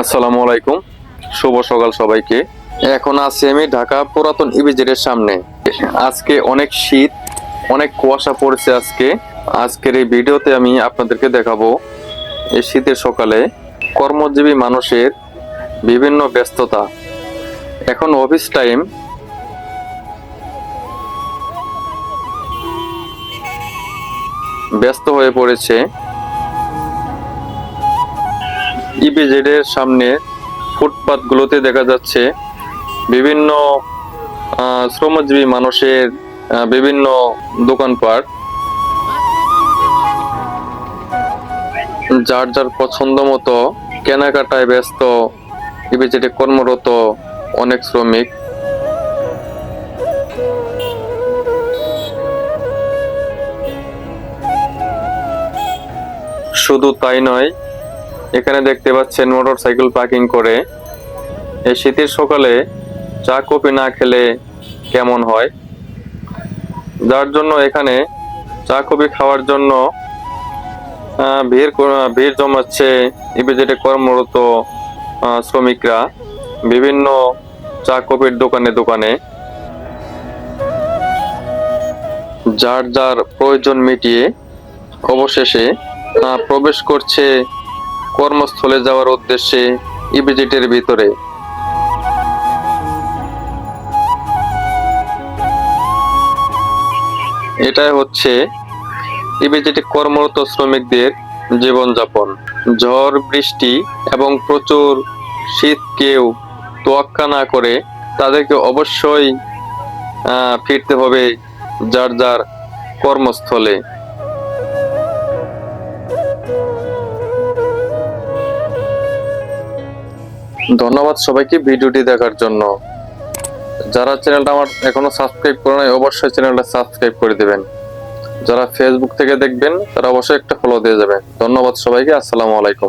আসসালামু আলাইকুম। শুভ সকাল সবাইকে। এখন আছি আমি ঢাকা পুরাতন ইবিজেটের সামনে। আজকে অনেক শীত, অনেক কুয়াশা পড়েছে আজকে। আজকের এই ভিডিওতে আমি আপনাদেরকে দেখাবো এই শীতের সকালে কর্মজীবী মানুষের বিভিন্ন ব্যস্ততা। এখন অফিস টাইম। ব্যস্ত হয়ে পড়েছে। ইপিজেড এর সামনে ফুটপাত গুলোতে দেখা যাচ্ছে বিভিন্ন শ্রমজীবী মানুষের বিভিন্ন দোকানপাট যার যার পছন্দ মতো কেনাকাটায় ব্যস্ত ইপিজেডে কর্মরত অনেক শ্রমিক। শুধু তাই নয় এখানে দেখতে পাচ্ছেন মোটর সাইকেল পার্কিং করে। এই শীতের সকালে চা, কফি না খেলে কেমন হয়? যার জন্য এখানে চা, কফি খাওয়ার জন্য ভিড় ভিড় জমাচ্ছে ইপিজেডে কর্মরত শ্রমিকরা বিভিন্ন চা, কফির দোকানে দোকানে। যার যার প্রয়োজন মিটিয়ে অবশেষে প্রবেশ করছে কর্মস্থলে যাওয়ার উদ্দেশ্যে ইপিজেটের ভিতরে। এটাই হচ্ছে ইপিজেটে কর্মরত শ্রমিকদের জীবনযাপন। ঝড়, বৃষ্টি এবং প্রচুর শীতকেও তোয়াক্কা না করে তাদেরকে অবশ্যই ফিরতে হবে যার যার কর্মস্থলে। ধন্যবাদ সবাইকে ভিডিওটি দেখার জন্য। যারা চ্যানেলটা আমার এখনও সাবস্ক্রাইব করে নাই, অবশ্যই চ্যানেলটা সাবস্ক্রাইব করে দেবেন। যারা ফেসবুক থেকে দেখবেন, তারা অবশ্যই একটা ফলো দিয়ে যাবেন। ধন্যবাদ সবাইকে, আসসালামু আলাইকুম।